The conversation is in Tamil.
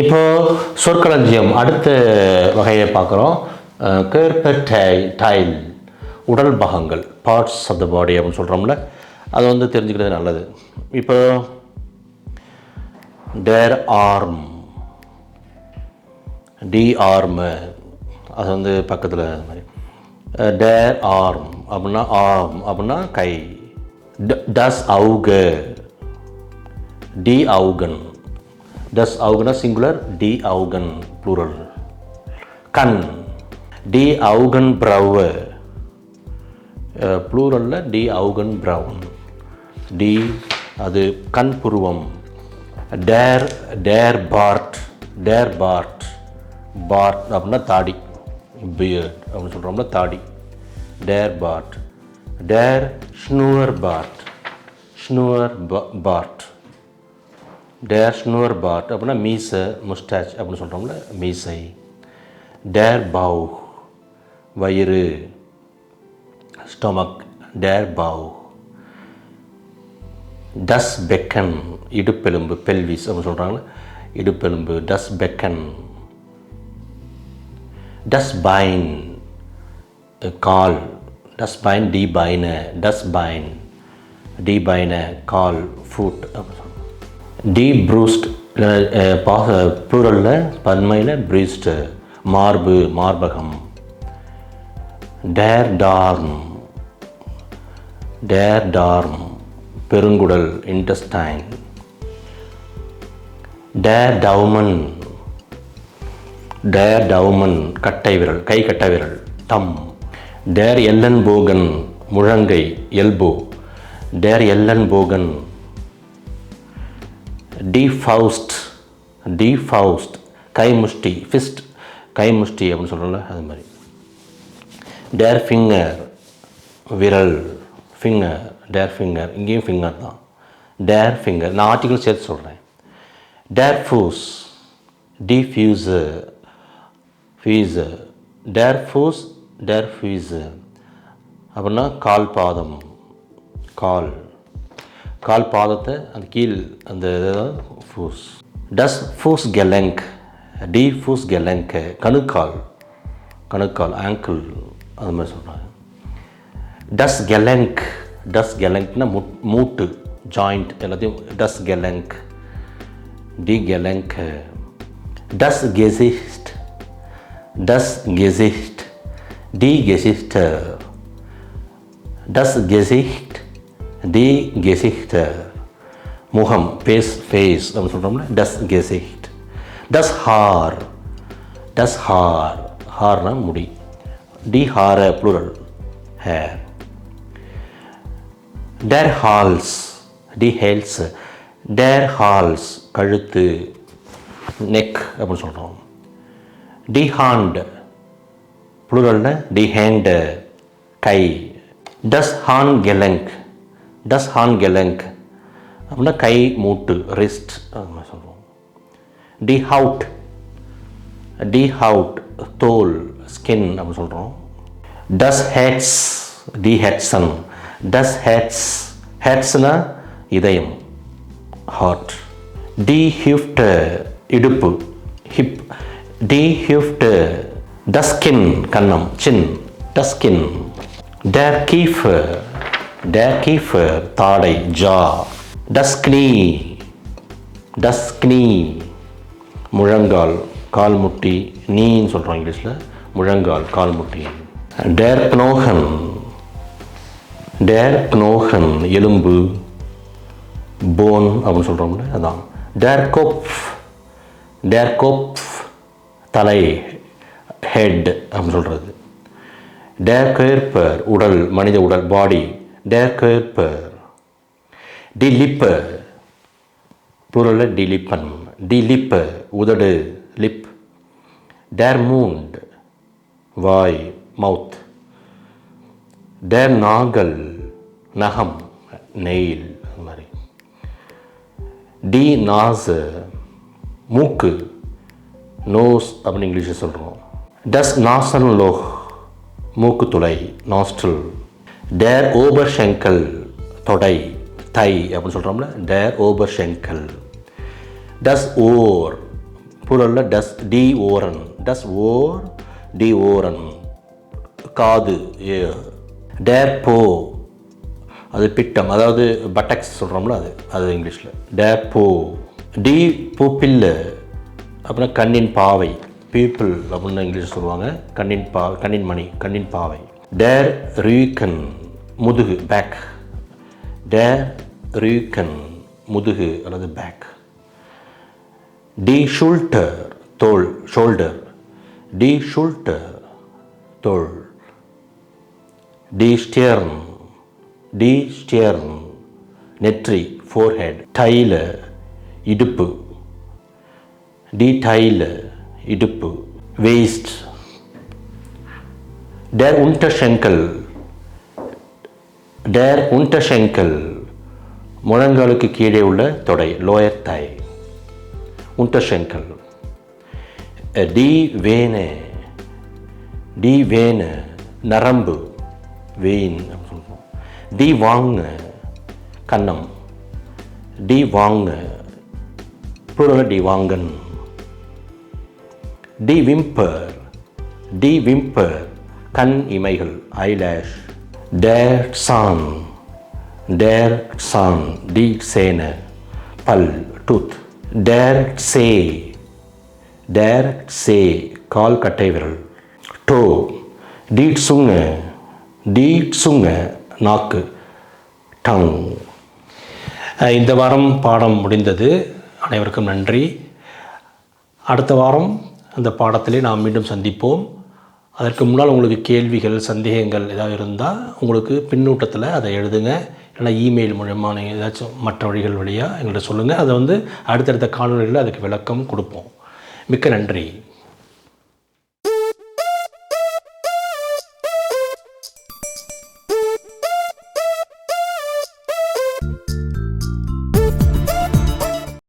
இப்போது சொற்களஞ்சியம் அடுத்த வகையை பார்க்குறோம். கேர்பர் டை டைல் உடல் பாகங்கள் பார்ட்ஸ் ஆஃப் த பாடி அப்படின்னு சொல்கிறோம்ல அது வந்து தெரிஞ்சுக்கிறது நல்லது. இப்போ டேர் ஆர்ம் டி ஆர்மு அது வந்து பக்கத்தில் அது மாதிரி. டேர் ஆர்ம் அப்படின்னா ஆர்ம் அப்படின்னா கை டஸ் அவுக டி அவுகன். டஸ் அவுகனா சிங்குலர் டி அவுகன் ப்ளூரல் கண் டி அவுகன் ப்ரவ் ப்ளூரலில் டி அவுகன் ப்ரவுன் டி அது கண் புருவம். டேர் டேர் பார்ட் டேர் பார்ட் பார்ட் அப்படின்னா தாடி. பியர்ட் அப்படின்னு சொல்கிறோம்ல தாடி. டேர் பார்ட் டேர் ஸ்னூவர் பார்ட் ஸ்னூவர் பார்ட் டேர் ஸ்னூவர் பாட் அப்படின்னா மீசை முஸ்டாச் அப்படின்னு சொல்கிறோம்ல மீசை. டேர் பவு வயிறு. ஸ்டொமக் டேர் பவு டஸ் பெக்கன் இடுப்பெலும்பு பெல்விஸ் அப்படின்னு சொல்கிறாங்களே இடுப்பெலும்பு டஸ் பெக்கன் டஸ் பைன் கால். டஸ் பைன் டி பைன டஸ் பைன் டி பைன கால் ஃபுட் அப்படின்னு டீப் டி ப்ரூஸ்ட் பாச ப்ளூரலில் பன்மையில் ப்ரீஸ்டு மார்பு மார்பகம். டேர் டார்ம் டேர் டார்ம் பெருங்குடல் இன்டஸ்டைன் டேர் டவுமன் டேர் டவுமன் கட்டை விரல் கை கட்டை விரல் டம் டேர் எல்லன் போகன் முழங்கை எல்போ டேர் எல்லன் போகன் டி ஃபவுஸ்ட் டி ஃபவுஸ்ட் கை முஷ்டி ஃபிஸ்ட் கை முஷ்டி அப்படின்னு சொல்கிறோம்ல அது மாதிரி. டேர் ஃபிங்கர் விரல் ஃபிங்கர் டேர் ஃபிங்கர் இங்கேயும் ஃபிங்கர் தான். டேர் ஃபிங்கர் நான் ஆர்டிகல் சேர்த்து சொல்கிறேன் டேர் ஃபூஸ் டிஃப்யூசர் ஃபியூஸு டேர் ஃபூஸ் டேர் ஃபீஸர் அப்படின்னா கால் பாதம் கால். கால் பாதத்தை அந்த கீழ் அந்த இதுதான் ஃபூஸ் டஸ் ஃபூஸ் கெலங்க் டி ஃபூஸ் கெலங்க் கணுக்கால் கணுக்கால் ஆங்கிள் அது மாதிரி சொல்கிறாங்க டஸ் கெலங்க் டஸ் கெலங்க்னா முட் மூட்டு ஜாயிண்ட் எல்லாத்தையும் டஸ் கெலங்க் டி கெலங்க் டஸ் கெசிஸ்ட் டஸ் கெசிஸ்ட் டி கெசிஸ்டர் டஸ் கெசிஸ்ட் டி கெசிஸ்டர் முகம் ஃபேஸ் ஃபேஸ் அப்படின்னு சொல்கிறோம்ல டஸ் கெசிஹ்ட் டஸ் ஹார் டஸ் ஹார் ஹார்னா முடி. டி ஹார ப்ளூரல் ஹேர் டேர் ஹால்ஸ் டி ஹேல்ஸ் டேர் ஹால்ஸ் கழுத்து. நெக் அப்படின்னு சொல்கிறோம் டி ஹாண்ட் ப்ளூரலில் டி ஹேண்டு கை. டஸ் ஹான் கெலங்க் டஸ் ஹான் கெலங்க் அப்படின்னா கை மூட்டு ரிஸ்ட் அது மாதிரி சொல்லுவோம் டி ஹவுட் டி ஹவுட் தோல் ஸ்கின் அப்படின்னு சொல்கிறோம் டஸ் ஹெட்ஸ் டி ஹெட்ஸன் டஸ் ஹெட்ஸ் ஹெட்ஸ்னா இதயம் ஹார்ட் டி ஹிஃப்ட் இடுப்பு ஹிப் டி ஹிஃப்ட் டஸ்கின் கன்னம் சின் டஸ்கின் டேர் கீஃப் டேர் தாடை ஜா டஸ்க்னி டஸ்க்னி முழங்கால் கால்முட்டி நீன்னு சொல்கிறோம் இங்கிலீஷில். முழங்கால் கால்முட்டி டேர் க்னோகன் டேர் க்னோகன் எலும்பு. போன் அப்படின்னு சொல்கிறோம்ல அதான். டேர்கோப் டேர்கோப் தலை. ஹெட் அப்படின்னு சொல்கிறது டேர்கேர்பர் உடல் மனித உடல் பாடி டேர் Körper. டி Lippe, plural டி லிப்பன் டி Lippe, உதடு லிப் டேர் மூண்ட் வாய் மவுத் டேர் Nagel, நகம் நெயில் அது மாதிரி டி நாஸ் மூக்கு நோஸ் அப்படின்னு இங்கிலீஷில் சொல்கிறோம் டஸ் நாசன் லோஹ் மூக்கு துளை நாஸ்டல் டேர் ஓபர் ஷெங்கல் தொடை தை அப்படின்னு சொல்கிறோம்ல டேர் ஓபர் ஷெங்கல் டஸ் ஓர் புலரில் டஸ் டி ஓரன் டஸ் ஓர் டி ஓரன் காது டேர் போ அது பிட்டம் அதாவது பட்டக்ஸ் சொல்கிறோம்ல அது அது இங்கிலீஷில். டேர் போ டி பூப்பில்லு அப்புறம் கண்ணின் பாவை பீப்புள் அப்படின்னு இங்கிலீஷ் சொல்லுவாங்க. கண்ணின் பா கண்ணின் மணி கண்ணின் பாவை. டேர் ரீக்கன் முதுகு பேக் டேர் ரீக்கன் முதுகு அல்லது பேக் டி ஷுல்டர் தோல் ஷோல்டர் டி ஷுல்டர் தோல் டி ஸ்டியர்ன் டி ஸ்டியர்ன் நெற்றி ஃபோர்ஹெட் டைல இடுப்பு டி டைல இடுப்பு வேஸ்ட் டேர் உண்டஷெங்கல் டேர் உண்டஷெங்கல் முழங்காலுக்கு கீழே உள்ள தொடை லோயர் தாய் உண்டஷெங்கல் டி வேனே டி வேன நரம்பு. வெயின் அப்படின்னு சொல்லுவோம் டி வாங்க கன்னம் டி வாங்க புற டி வாங்கன். டி விம்பர் டி விம்பர் கண் இமைகள் ஐலேஷ் டேர் சாங் டேர் சாங் டி சேன பல் டூத் டேர் சே டேர் சே கால் கட்டை விரல் டோ டீட் சுங்க டீட் சுங்க நாக்கு டங் இந்த வாரம் பாடம் முடிந்தது. அனைவருக்கும் நன்றி. அடுத்த வாரம் அந்த பாடத்திலே நாம் மீண்டும் சந்திப்போம். அதற்கு முன்னால் உங்களுக்கு கேள்விகள் சந்தேகங்கள் ஏதாவது இருந்தால் உங்களுக்கு பின்னூட்டத்தில் அதை எழுதுங்க. இல்லைன்னா இமெயில் மூலயமா நீங்கள் ஏதாச்சும் மற்ற வழிகள் வழியாக எங்கள்கிட்ட சொல்லுங்கள் அதை வந்து அடுத்தடுத்த காணொலிகளில் அதுக்கு விளக்கம் கொடுப்போம். மிக்க நன்றி.